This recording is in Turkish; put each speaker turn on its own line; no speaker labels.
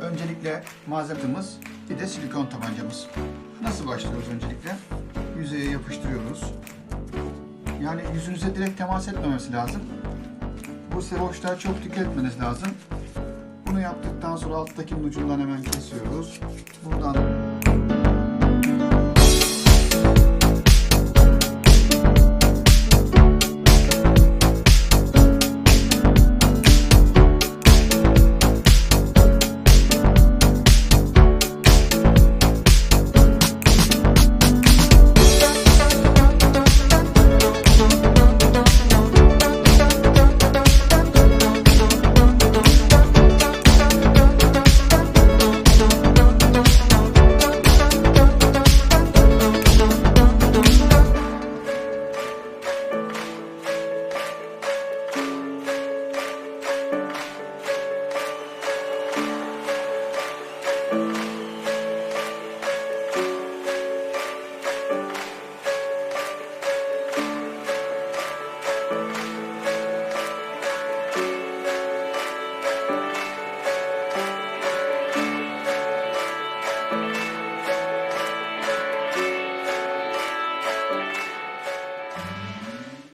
Öncelikle malzememiz, bir de silikon tabancamız. Nasıl başlıyoruz öncelikle? Yüzeye yapıştırıyoruz. Yani yüzünüze direkt temas etmemesi lazım. Bu sevoşlar çok tüketmeniz lazım. Bunu yaptıktan sonra alttakinin ucundan hemen kesiyoruz. Buradan